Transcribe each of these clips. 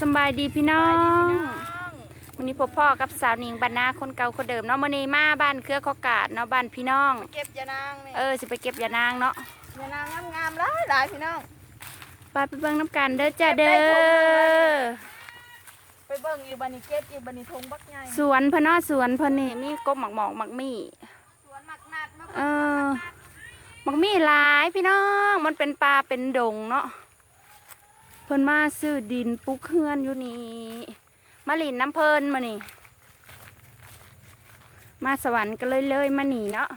สำบายดีพี่น้องวันนี้พ่อพ่อกับสาวหนิงบรรณาคนเก่าคนเดิมเนาะมื้อนี้มาบ้านเครือขอกาดเนาะบ้านพี่น้อง เก็บยานางนี่เออสิไปเก็บยานางเนาะยานางงามๆหลายหลายพี่น้องไปไปเบิ่งน้ำกันเด้อจ้าเด้อไปเบิ่งอีบันนี่เก็บอีบันนี่ทงบักใหญ่สวนเพนเนาะสวนเพนนี่มีกบหมักหมอกหมักมี่สวนหมักนัดมากเออหมักมี่หลายพี่น้องมันเป็นป่าเป็นดงเนาะเพิ่นมาซื้อดินปลูกเฮือนอยู่นี่มาหลินน้ำเพิ่นมานี่ มาสวรรค์ก็เลยเลยมาหนีเนาะ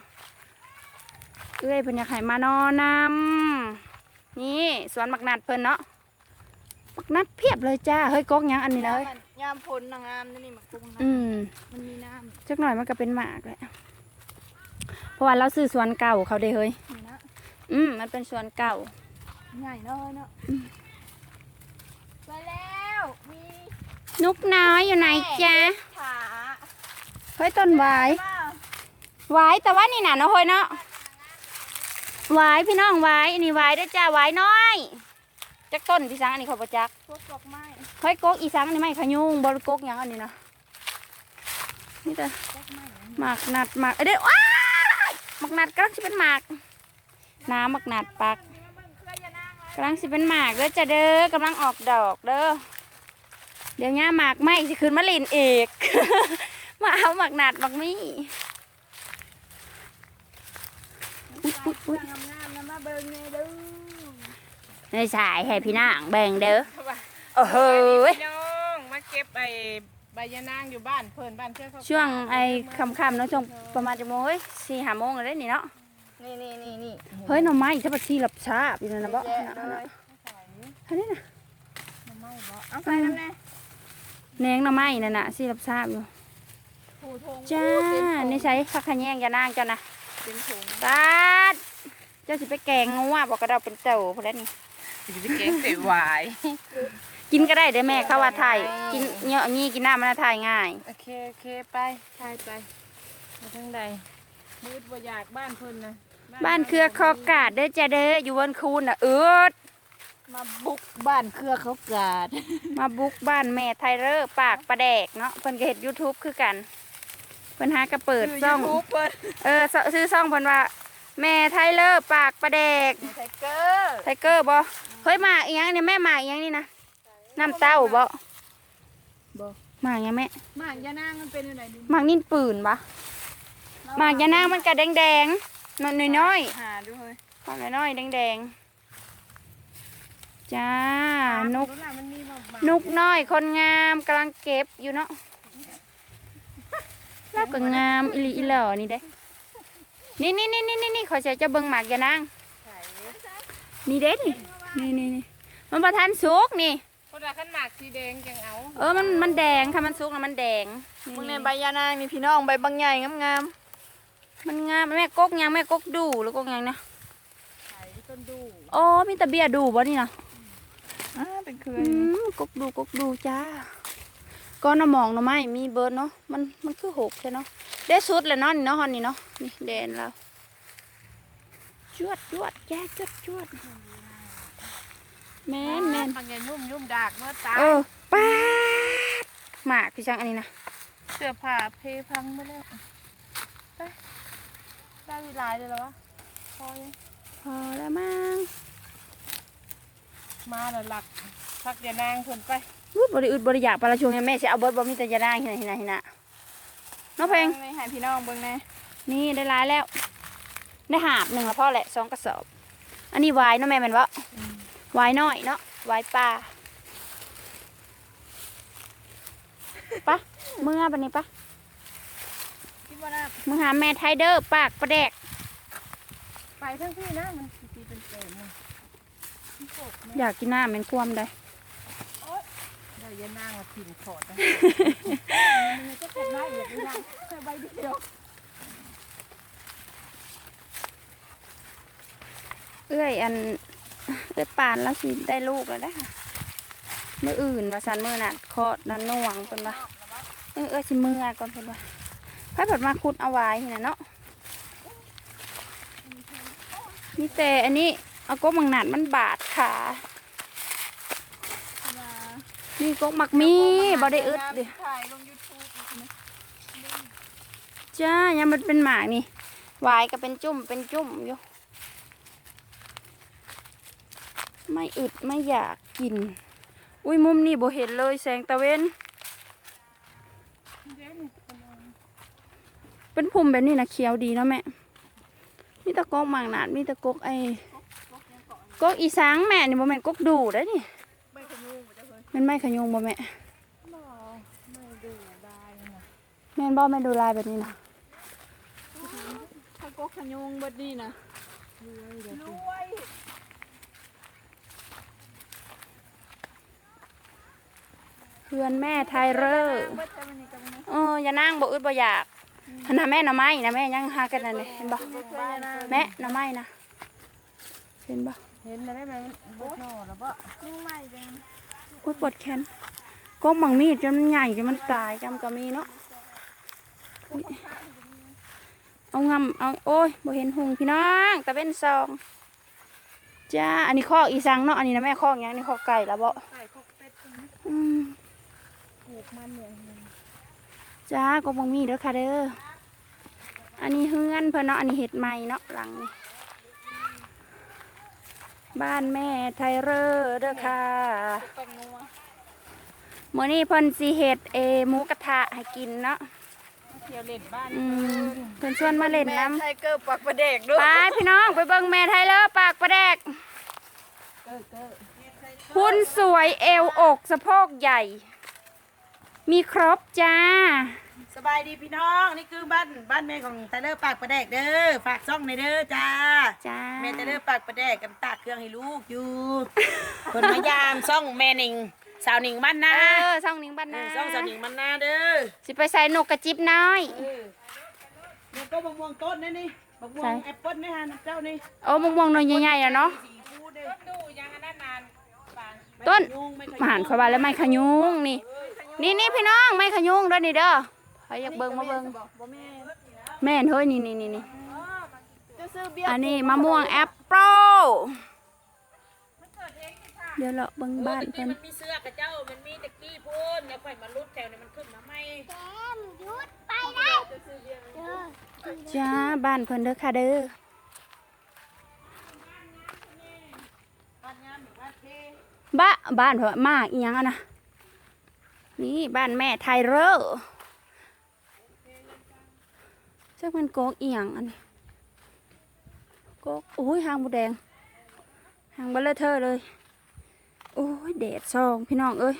เอ้ยเพิ่นอยากให้มานอนนำนี่สวนหมักนัดเพิ่นเนาะหมักนัดเพียบเลยจ้าเฮ้ยกกหยังอันนี้เลยยามพลนางงามนี่นี่หมักกุ้งนะอืมมันมีน้จักหน่อยมันก็เป็นหมากแหละเพราะว่าเราซื้อสวนเก่าเขาเด้เฮ้ยำนี่นะอืมมันเป็นสวนเก่าใหญ่เลยเนาะไปแล้ ว มีนุกน้อยอยู่ไหนจ๊ะขาเฮ้ยต้นหวายบ้าหวายแต่ว่านี่น่ะเนาะเฮ้ยเนาะหวายพี่น้องหวายอันนี้หวายเด้อจ้าหวายน้อยจักต้นพี่สังอันนี้เขาบ่จักพวกดอกไม้เฮ้ยกกอีสังอันนี้ไม่ขยุงบริกกหยังอันนี้เนาะนี่แต่ดอกไม้หมากนัดหมากเอ้ยเด้อว้ายหมากนัดกำลังสิเป็นหมากน้ำหมากนัดปักมาเบิ่งเครือยานางเลย กำลังสิเป็นหมากเด้อจ้ะเด้อกำลังออกดอกเด้อ เดี๋ยวง่าหมากไหมสิคืนมะลินเอกมาเอาหมากนัดหมากมี่อุ๊ยอุ๊ยอุ๊ยงามๆนะมาเบิ่งนี่เดูในสายให้พี่นางแบ่งเด้อโอ้โหยพี่น้องมาเก็บไอ้ใบยานางอยู่บ้านเพิ่นบ้านเชื่อเขาช่วงไอ้ค่ำๆเนาะช่วงประมาณจะโมงเฮ้ยสี่ห้าโมงเลยนี่เนาะนี่นี่นี่นี่เฮ้ยหน่อไม้ถ้าปชีหลับชาบอยู่นั่นนะบ่แยะเลยอันนี้นะเอาใส่น้ำแน่ แหนงหน่อไม้นั่นน่ะชีหลับชาบอยู่ผูทงจ้านี่ใช้ผักขะแยงยานางเจ้านะเป็นถุงปาดเจ้าสิไปแกงงัวบอกกระเราเป็นเต่าพอแล้วนี่สิไปเก็บใส่หวาย กินก็ได้เด้อแม่ข้าวว่าไทยกินเนาะนี่กินน้ำมันนะไทยง่าย โอเค โอเค ไปใช่ไปไปทางใดมืดบ่อยากบ้านเพิ่นนะบ้านเครือคอกาดเด้อจ้าเด้ออยู่บนคูนน่ะเอิด มาบุกบ้านเครือเขากาด มาบุกบ้านแม่ไทยเรอร์ปากประแดกเนาะเพิ่นก็เฮ็ด YouTube คือกัน เพิ่นหากระเปิดซ่องยูทูบเพิ่นเออซซื้อซ่องเพิ่นว่า แม่ไทยเลอร์ปากประแดก ไทเกอร์ไทเกอร์บ่เฮ้ยหมากอีหยังเนี่ยแม่หมากอีหยังนี่นะน้ำเต้าบ่บ่หมากหยังแม่หมากยานางมันเป็นอะไรดิหมากนิ่นปืนบ่หมากยานางมันก็แดงๆมันน้อยๆหาดูเฮ้ยหอมน้อยๆแดงๆ จ้านกรถน่ะมันมีหมากหมากนกน้อยคนงามกำลังเก็บอยู่เนาะแล้วก็งามอิลีอิหล่อนี่เด้ นี่นี่นี่นี่นี่นี่ขอใช้เจ้าเบิ่งหมากอย่านางนี่เด้นี่นี่นี่นี่มันประทานสุกนี่คนละขันหมากสีแดงจังเอา เออ มัน มันแดงค่ะ มันสุกแล้วมันแดงมึงในใบยานางนี่พี่น้องใบบางใหญ่งามมันงามแม่กกยังแม่กกดูหรือกกยังนะไข่ต้นดู โอ้มีแต่เบียดูบ่นี่นะๆ อ่าเป็นเครืออืมกกดูกกดูจ้า ก็น้ำหมองหน่อไม้มีเบิร์ดเนาะ มันมันคือหกใช่เนาะได้สุดเลยเนาะนี่เนาะฮอนนี่เนาะ นี่แดนเราจวดจวดแย่จวดจวดแมนแมนมันจะนุ่มยุ่มดากเมื่อตาเออป้าดหมากพี่ช่างอันนี้นะเสื้อผ้าเพพังไปแล้วไปได้เวลาเลยเหรอวะพอยังพอแล้วมั้ง มาแล้วหลักพักยานางเพิ่นไปรูดบริอึดบริอยากปลาละชวงเนี่ยแม่จะเอาเบิร์ดบ่มีแต่ยาด่างที่ไหนที่ไหนที่ไหนน้องเพลงไม่ให้พี่น้องเบิ่งแน่นี่ได้หลายแล้ว ได้หาบหนึ่งละพ่อแหละสองกระสอบ อันนี้วายเนาะแม่แมันวะวายน้อยเนาะวายปลาปะเมื่อบันนี้ปะคิดว่าน่ามึงหาแม่ไทเดอร์ปากประแดก ไปทั้งที่นะมันสีเป็นแก่หมด อยากกินน้ำเป็นความได้ได้ยานางมาถิ่นขอดนะมันจะเป็นไม้อย่างนี้นะแค่ใบเดียวเอ้ยอันเอ้ยปานแล้วสิได้ลูกแล้วได้อค่ะเมื่ออื่นว่าสันเมื่อน่ะคลอดนันน่วงเป็นว่าเออเอ้ยสิเมื่อก่อนเป็นว่าพายผดมาคุดเอาไว้นี่นะเนาะนี่แต่อันนี้ เอาก็มังหนาดมันบาดขามานี่กกหมักมีบ่ได้อึดเดิถ่ายลง YouTube อีกนะจ้ายังมันเป็นหมากนี่หวายก็เป็นจุ่มเป็นจุ่มอยู่ ไม่อึดไม่อยากกิน อุ้ยมุมนี่บ่เห็นเลยแสงตะเวนเป็นพุ่มแบบนี้นะเขียวดีเนาะแม่มีแตะกกหมากหนาดมีแตะกกไอ้ กกอีสางแม่นี่บ่แม่นกกดูได้อนี่ไม่ขยุ่งบ่จะเพิ่นแมันไม่ขยงบ่แม่บ่ไม่ดูได้นะแม่นบ่แม่นดูลายแบบนี้นะถ้าก็ขยุ่งเบิดนี่นะรวยเพื่อนแม่ไทยเรอร์เบิดแต่มันนี่ก็บ่เอออย่านั่งบ่อึดบ่อยากหันหาแม่หน่อไม้นะแม่ยังหากันนั่นเลยเห็นบ่เคยนะแม่หน่อไม้นะเห็นบ่ เห็นแล้วได้ไหมมันบ่นอแล้วบ่ยุ่งใหม่จังอุ้ยปวดแขนก็มังมีดจนมันใหญ่จนมันตายจำก็มีเนาะอุ๊ยเอางำเอาโอ้ยบ่เห็นหุงพี่น้องตะเป็นซองจ้าอันนี้ข้อกอีสังเนาะอันนี้นะแม่ข้อกหยังอันนี้ข้อกไก่ละบ่ไก่คอกเป็ดตรงนี้อืมปลูกมันเนี่ยจ้าก็มังมีเด้อค่ะเด้ออันนี้เฮือนเพิ่นเนาะอันนี้เห็ดใหม่เนาะหลังนี้ บ้านแม่ไทยเรอเด้อค่ะแป้งนัวมื้อนี้เพิ่นสิเฮ็ดเอหมูกระทะให้กินเนาะเที่ยวเล่นบ้านอืมเพิ่นชวนมาเล่นน้แม่ไทเกอร์ปักประเด็กด้วำยไปพี่น้องไปเบิ่งแม่ไทยเลอปากประแดกเกอเกอหุ่นสวยเอวอกสะโพกใหญ่ มีครบจ้า สบายดีพี่น้องนี่คือบ้านบ้านแม่ของไทเลอร์ปากประแดกเด้อฝากซ่องในอยเด้อจ้าจ้า แม่ไทเลอร์ปากประแดกกันตากเครื่องให้ลูกอยู่ คนมายามซ่องแม่หนิงสาวหนิงบ้านเอนาอซ่องหนิงบ้านเอนาอซ่องสาวหนิงบ้านนาเด้อสิไปใส่นกกระจิบน้อย เออเนี่ยก็มะม่วงต้นนี่นี่มะม่วใส่งแอปเปิ้ลนี่ฮะน้ำเจ้านี่โอ้มะม่วงหน่อยใหญ่ๆอะเนาะ สีฟูเด้อดูยังอันนั้นนานปานต้นยุงไม่เคยมาหันเขาว่าแล้วไม้ขยุงนี่ นี่นี่พี่น้องไม้ขยุงเด้อนี่เด้อใครอยากเบิ่งมาเบิ่งบอกบ่แม่แม่นเฮ้ยนี่นี่นี่นี่จะซื้อเบียร์อันนี้มะม่วงแอปเปิ้ลเดี๋ยวเราเบิ่งบ้านเออเพิ่นมันมีเสื้อกระเจ้า มันมีตะกี้พูนแล้วค่อยมาลุดแถวเนี่ยมันขึ้นมาไหมจ้าบ้านเพิ่นเด้อค่ะเด้อบ้านงามหรือบ้านเทบ้าบ้านเพิ่นมากอีหยังอะนะ นี่บ้านแม่ไทยเรอจักมันโกกเอียงอันนี้โกกโอ้ยหางบูแดงหางเบลเลอเทอร์เลย โอ้ยแดดซองพี่น้องเอ้ย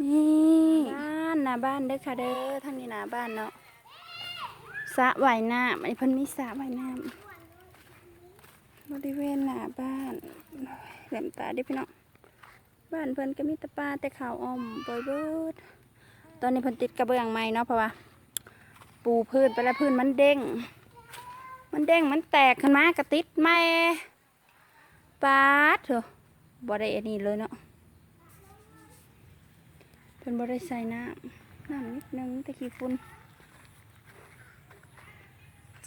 นี่บ้านนาบ้านเด้อค่ะเด้อทางนี้นาบ้านเนาะสระว่ายน้ำอันนี้เพิ่นมีสระว่ายน้ำบริเวณหน้าบ้านแหลมตาด้อพี่น้อง บ้านเพิ่นก็มีตะปลาแต่ขาวอ่อมบอยเบิดตอนนี้เพิ่นติดกระเบื้องใหม่เนาะเพราะว่า ปูพื้นไปแล้วพื้นมันเด้ง มันเด้งมันแตกขึ้นมากระติดไหม่ปาดเถอะบ่ได้อันนี้เลยเนาะเพิ่นบ่ได้ใส่น้ำน้ำนิดนึงแต่ขี้ฝุ่น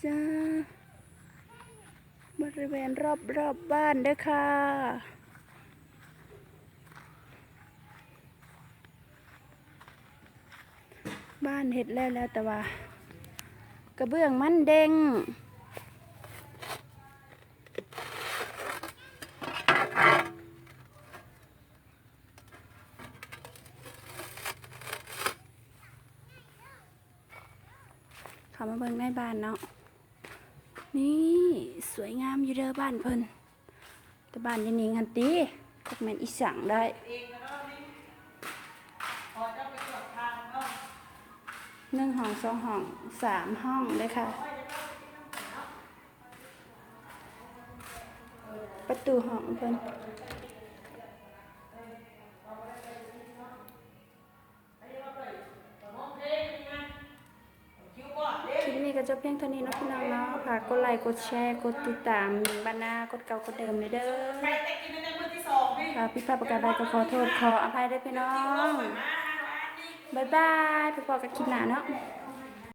จ้าบริเวณรอบรอบบ้านด้อค่ะานเห็ดแล้วแล้วแต่ว่ากระเบื้องมันเด้งขามาเบิ่งในบ้านเนาะ นี่สวยงามอยู่เด้อบ้านเพิ่นแต่บ้านยันนิงหันตีก็แม่นอีสังได้ หนึ่งห้องสองห้องสามห้องเลยค่ะ ประตูห้องเพิ่นคลิปนี้ก็จบเพียงเท่านี้นะพี่น้องเนาะฝากกดไลค์กดแชร์กดติดตามหมิงบานากดเก่ากดเดิมเลยเด้อค่ะพี่ป้าประกาศใดก็ขอโทษขออภัยด้วยพี่น้อง บ๊ายบายไปพบกันคลิปหน้าเนาะ